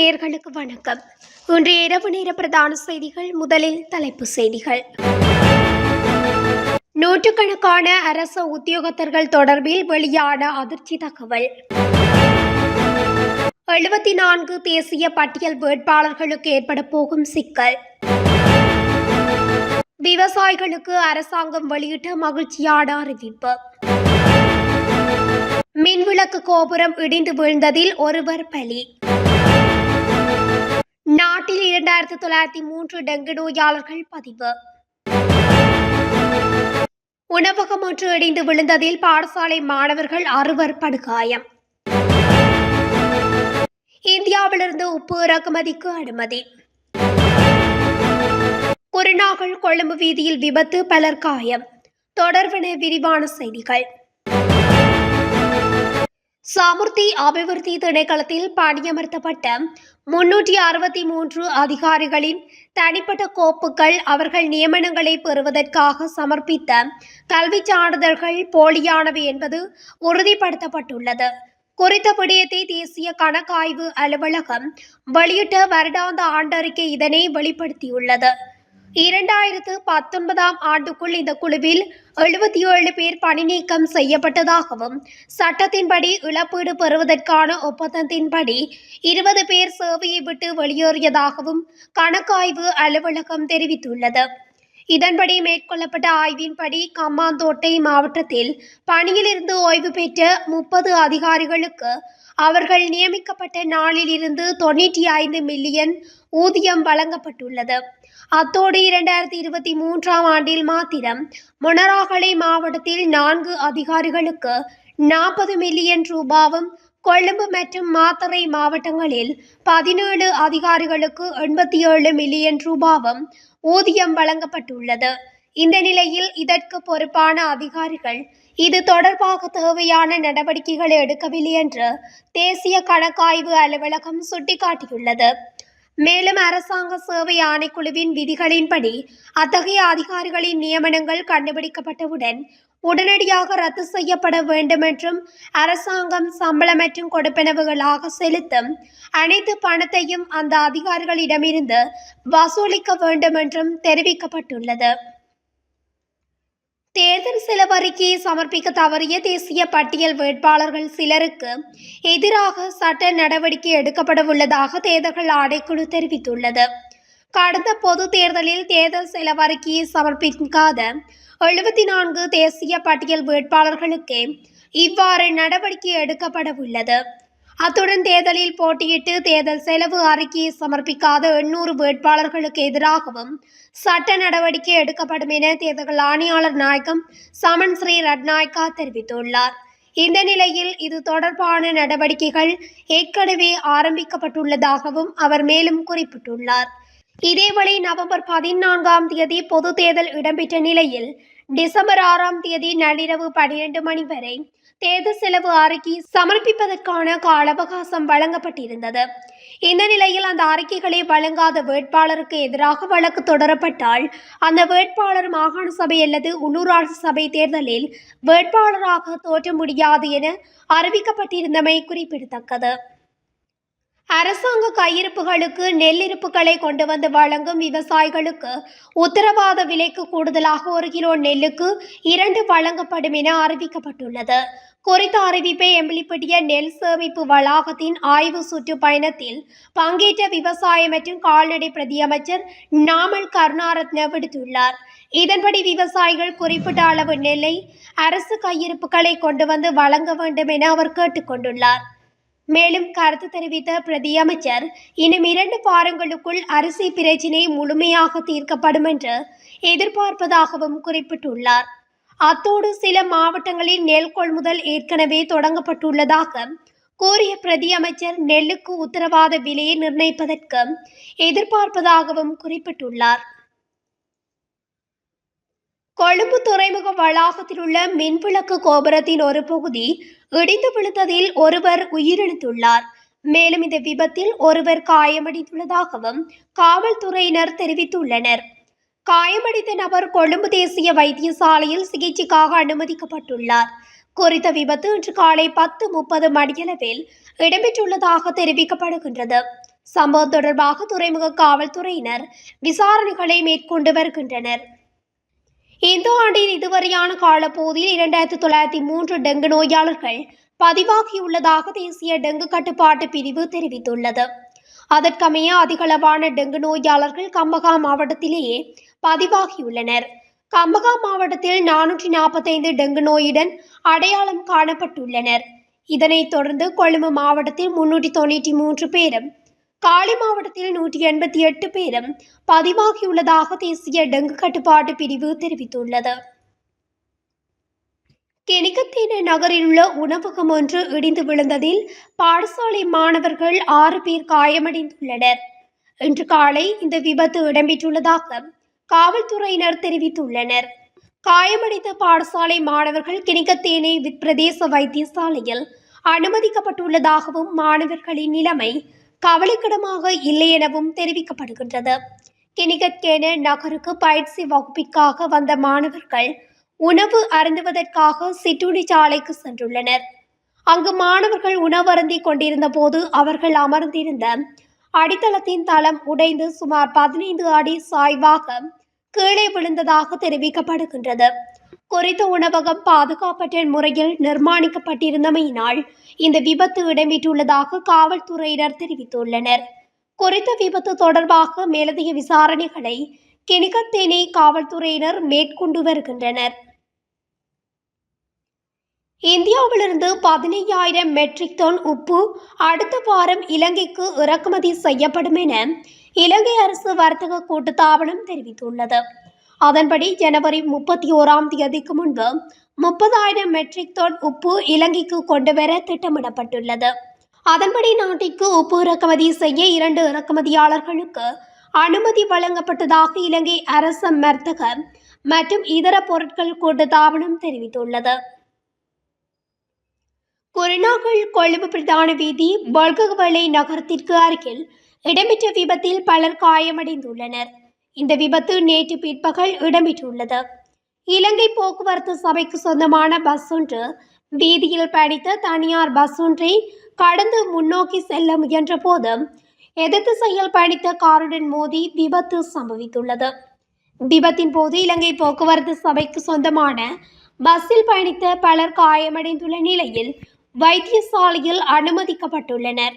நேர்களுக்கு வணக்கம். இன்று இரவு நேர பிரதான செய்திகள் முதலில் தலைப்பு செய்திகள். நூற்றுக்கணக்கான அரச உத்தியோகத்தர்கள் தொடர்பில் வெளியான அதிர்ச்சி தகவல். எழுபத்தி நான்கு தேசிய பட்டியல் வேட்பாளர்களுக்கு ஏற்பட போகும் சிக்கல். விவசாயிகளுக்கு அரசாங்கம் வெளியிட்ட மகிழ்ச்சியான அறிவிப்பு. மின்விளக்கு கோபுரம் இடிந்து விழுந்ததில் ஒருவர் பலி. இரண்டாயிரத்தி தொள்ளாயிரத்தி மூன்று டெங்கு நோயாளர்கள் பதிவு. உணவகம் ஒன்று இடிந்து விழுந்ததில் பாடசாலை மாணவர்கள் அறுவர் படுகாயம் இந்தியாவிலிருந்து உப்பு இறக்குமதிக்கு அனுமதி. குருநாகல் கொழும்பு வீதியில் விபத்து பலர் காயம். தொடர்பின விரிவான செய்திகள். சாமுர்த்தி அபிவிருத்தி திணைக்களத்தில் பணியமர்த்தப்பட்ட முன்னூற்றி அறுபத்தி மூன்று அதிகாரிகளின் தனிப்பட்ட கோப்புகள் அவர்கள் நியமனங்களை பெறுவதற்காக சமர்ப்பித்த கல்விச் சான்றிதழ்கள் போலியானவை என்பது உறுதிப்படுத்தப்பட்டுள்ளது. குறித்த விடயத்தை தேசிய கணக்காய்வு அலுவலகம் வெளியிட்ட வருடாந்த ஆண்டறிக்கை இதனை வெளிப்படுத்தியுள்ளது. இரண்டாயிரத்து பத்தொன்பதாம் ஆண்டுக்குள் இந்த குழுவில் எழுபத்தி ஏழு பேர் பணி நீக்கம் செய்யப்பட்டதாகவும் சட்டத்தின்படி இழப்பீடு பெறுவதற்கான ஒப்பந்தத்தின்படி இருபது பேர் சேவையை விட்டு வெளியேறியதாகவும் கணக்காய்வு அலுவலகம் தெரிவித்துள்ளது. இதன்படி மேற்கொள்ளப்பட்ட ஆய்வின்படி கம்மாந்தோட்டை மாவட்டத்தில் பணியிலிருந்து ஓய்வு பெற்ற முப்பது அதிகாரிகளுக்கு அவர்கள் நியமிக்கப்பட்ட நாளில் இருந்து தொண்ணூற்றி ஐந்து மில்லியன் ஊதியம் வழங்கப்பட்டுள்ளது. அத்தோடு இரண்டாயிரத்தி இருபத்தி மூன்றாம் ஆண்டில் மாத்திரம் மொனராகலை மாவட்டத்தில் நான்கு அதிகாரிகளுக்கு நாற்பது மில்லியன் ரூபாவும் கொழும்பு மற்றும் மாத்தறை மாவட்டங்களில் பதினேழு அதிகாரிகளுக்கு எண்பத்தி ஏழு மில்லியன் ரூபாவும் ஊதியம் வழங்கப்பட்டுள்ளது. இந்த நிலையில் இதற்கு பொறுப்பான அதிகாரிகள் இது தொடர்பாக தேவையான நடவடிக்கைகளை எடுக்கவில்லை என்று தேசிய கணக்காய்வு அலுவலகம் சுட்டிக்காட்டியுள்ளது. மேலும் அரசாங்க சேவை ஆணைக்குழுவின் விதிகளின்படி அத்தகைய அதிகாரிகளின் நியமனங்கள் கண்டுபிடிக்கப்பட்டவுடன் உடனடியாக ரத்து செய்யப்பட வேண்டும் என்றும் அரசாங்கம் சம்பளம் மற்றும் கொடுப்பனவுகளாக செலுத்தும் அனைத்து பணத்தையும் அந்த அதிகாரிகளிடமிருந்து வசூலிக்க வேண்டும் என்றும் தெரிவிக்கப்பட்டுள்ளது. தேர்தல் செலவறிக்கையை சமர்ப்பிக்க தவறிய தேசிய பட்டியல் வேட்பாளர்கள் சிலருக்கு எதிராக சட்ட நடவடிக்கை எடுக்கப்படவுள்ளதாக தேர்தல்கள் ஆணைக்குழு தெரிவித்துள்ளது. கடந்த பொது தேர்தலில் தேர்தல் செலவறிக்கையை சமர்ப்பிக்காத எழுபத்தி நான்கு தேசிய பட்டியல் வேட்பாளர்களுக்கு இவ்வாறு நடவடிக்கை எடுக்கப்படவுள்ளது. அத்துடன் தேர்தலில் போட்டியிட்டு தேர்தல் செலவு அறிக்கையை சமர்ப்பிக்காத எண்ணூறு வேட்பாளர்களுக்கு எதிராகவும் சட்ட நடவடிக்கை எடுக்கப்படும் என தேர்தல் ஆணையாளர் நாயகம் சமன் ஸ்ரீ ரட்நாயக்கா தெரிவித்துள்ளார். இந்த நிலையில் இது தொடர்பான நடவடிக்கைகள் ஏற்கனவே ஆரம்பிக்கப்பட்டுள்ளதாகவும் அவர் மேலும் குறிப்பிட்டுள்ளார். இதேவேளை நவம்பர் பதினான்காம் தேதி பொது தேர்தல் இடம்பெற்ற நிலையில் டிசம்பர் ஆறாம் தேதி நள்ளிரவு பனிரெண்டு மணி வரை தேர்தல் செலவு அறிக்கை சமர்ப்பிப்பதற்கான கால அவகாசம் வழங்கப்பட்டிருந்தது. இந்த நிலையில் அந்த அறிக்கைகளை வழங்காத வேட்பாளருக்கு எதிராக வழக்கு தொடரப்பட்டால் அந்த வேட்பாளர் மாகாண சபை அல்லது உள்ளூராட்சி சபை தேர்தலில் வேட்பாளராக தோற்ற முடியாது என அறிவிக்கப்பட்டிருந்தமை குறிப்பிடத்தக்கது. அரசாங்க கையிருப்புகளுக்கு நெல் இருப்புகளை கொண்டு வந்து வழங்கும் விவசாயிகளுக்கு உத்தரவாத விலைக்கு கூடுதலாக ஒரு கிலோ நெல்லுக்கு இரண்டு வழங்கப்படும் என அறிவிக்கப்பட்டுள்ளது. குறித்த அறிவிப்பை எம்பிளிப்பட்டிய நெல் சேமிப்பு வளாகத்தின் ஆய்வு சுற்றுப்பயணத்தில் பங்கேற்ற விவசாய மற்றும் கால்நடை பிரதியமைச்சர் நாமல் கருணாரத்ன விடுத்துள்ளார். இதன்படி விவசாயிகள் குறிப்பிட்ட அளவு நெல்லை அரசு கையிருப்புகளை கொண்டு வந்து வழங்க வேண்டும் என அவர் கேட்டுக்கொண்டுள்ளார். மேலும் கருத்து தெரிவித்த பிரதியமைச்சர் இன்னும் இரண்டு வாரங்களுக்குள் அரிசி பிரச்சினை முழுமையாக தீர்க்கப்படும் என்று எதிர்பார்ப்பதாகவும் குறிப்பிட்டுள்ளார். அத்தோடு சில மாவட்டங்களில் நெல் கொள்முதல் ஏற்கனவே தொடங்கப்பட்டுள்ளதாக கூறிய பிரதியமைச்சர் நெல்லுக்கு உத்தரவாத விலையை நிர்ணயிப்பதற்கு எதிர்பார்ப்பதாகவும் குறிப்பிட்டுள்ளார். கொழும்பு துறைமுக வளாகத்தில் உள்ள மின்விளக்கு கோபுரத்தின் ஒரு பகுதி இடிந்து விழுந்ததில் ஒருவர் உயிரிழந்துள்ளார். மேலும் இந்த விபத்தில் ஒருவர் காயமடைந்துள்ளதாகவும் காவல்துறையினர் தெரிவித்துள்ளனர். காயமடைந்த நபர் கொழும்பு தேசிய வைத்தியசாலையில் சிகிச்சைக்காக அனுமதிக்கப்பட்டுள்ளார். குறித்த விபத்து இன்று காலை பத்து முப்பது மணியளவில் இடம்பெற்றுள்ளதாக தெரிவிக்கப்படுகின்றது. சம்பவம் தொடர்பாக துறைமுக காவல்துறையினர் விசாரணைகளை மேற்கொண்டு வருகின்றனர். இந்த ஆண்டின் இதுவரையான காலப்போதில் இரண்டாயிரத்தி தொள்ளாயிரத்தி மூன்று டெங்கு நோயாளர்கள் பதிவாகியுள்ளதாக தேசிய டெங்கு கட்டுப்பாட்டு பிரிவு தெரிவித்துள்ளது. அதற்கமைய அதிகளவான டெங்கு நோயாளர்கள் கம்பகா மாவட்டத்திலேயே பதிவாகியுள்ளனர். கம்பகா மாவட்டத்தில் நானூற்றி நாற்பத்தைந்து டெங்கு நோயுடன் அடையாளம் காணப்பட்டுள்ளனர். இதனைத் தொடர்ந்து கொழும்பு மாவட்டத்தில் முன்னூற்றி தொண்ணூற்றி மூன்று பேரும் காலி மாவட்டத்தில் நூற்றி எண்பத்தி எட்டு பேரும் பதிவாகியுள்ளதாக தேசிய டெங்கு கட்டுப்பாட்டு பிரிவு தெரிவித்துள்ளது. கெனிகத்தீன நகரில் உள்ள உணவகம் ஒன்று இடிந்து விழுந்ததில் பாடசாலை மாணவர்கள் ஆறு பேர் காயமடைந்துள்ளனர். இன்று காலை இந்த விபத்து இடம்பெற்றுள்ளதாக காவல்துறையினர் தெரிவித்துள்ளனர். காயமடைந்த பாடசாலை மாணவர்கள் கிணிக்கத்தேனை பிரதேச வைத்தியசாலையில் அனுமதிக்கப்பட்டுள்ளதாகவும் மாணவர்களின் நிலைமை கவலைக்கிடமாக இல்லை எனவும் தெரிவிக்கப்படுகின்றது. கிணிகத்கேன நகருக்கு பயிற்சி வகுப்பிற்காக வந்த மாணவர்கள் உணவு அருந்துவதற்காக சிற்றுண்டி சாலைக்கு சென்றுள்ளனர். அங்கு மாணவர்கள் உணவு அருந்தி கொண்டிருந்த போது அவர்கள் அமர்ந்திருந்த அடித்தளத்தின் தளம் உடைந்து சுமார் பதினைந்து அடி சாய்வாக கீழே விழுந்ததாக தெரிவிக்கப்படுகின்றது. குறித்த உணவகம் பாதுகாப்பற்ற முறையில் நிர்மாணிக்கப்பட்டிருந்தமையினால் இந்த விபத்து இடம்பெற்றுள்ளதாக காவல்துறையினர் தெரிவித்துள்ளனர். குறித்த விபத்து தொடர்பாக மேலதிக விசாரணைகளை கிணிகத்தேனை காவல்துறையினர் மேற்கொண்டு வருகின்றனர். இந்தியாவிலிருந்து பதினையாயிரம் மெட்ரிக் டன் உப்பு அடுத்த வாரம் இலங்கைக்கு இறக்குமதி செய்யப்படும் என இலங்கை அரசு வர்த்தக கூட்டுத்தாபனம் தெரிவித்துள்ளது. அதன்படி ஜனவரி முப்பத்தி ஓராம் தேதிக்கு முன்பு முப்பதாயிரம் மெட்ரிக் டன் உப்பு இலங்கைக்கு கொண்டு வர திட்டமிடப்பட்டுள்ளது. அதன்படி நாட்டிற்கு உப்பு இறக்குமதி செய்ய இரண்டு இறக்குமதியாளர்களுக்கு அனுமதி வழங்கப்பட்டதாக இலங்கை அரச மர்த்தக மற்றும் இதர பொருட்கள் கூட்டுத்தாபனம் தெரிவித்துள்ளது. குருநாகல் கொழும்பு பிரதான வீதி பல்கவலை நகரத்திற்கு அருகில் இடம்பெற்ற விபத்தில் பலர் காயமடைந்துள்ளனர். இந்த விபத்து நேற்று பிற்பகல் இடம்பெற்றுள்ளது. இலங்கை போக்குவரத்து சபைக்கு சொந்தமான பஸ் ஒன்று வீதியில் பயணித்த தனியார் பஸ் ஒன்றை கடந்து முன்னோக்கி செல்ல முயன்ற போது எதிர்த்து செயல் பயணித்த காருடன் மோதி விபத்து சம்பவித்துள்ளது. விபத்தின் போது இலங்கை போக்குவரத்து சபைக்கு சொந்தமான பஸ்ஸில் பயணித்த பலர் காயமடைந்துள்ள நிலையில் வைத்தியசாலையில் அனுமதிக்கப்பட்டுள்ளனர்.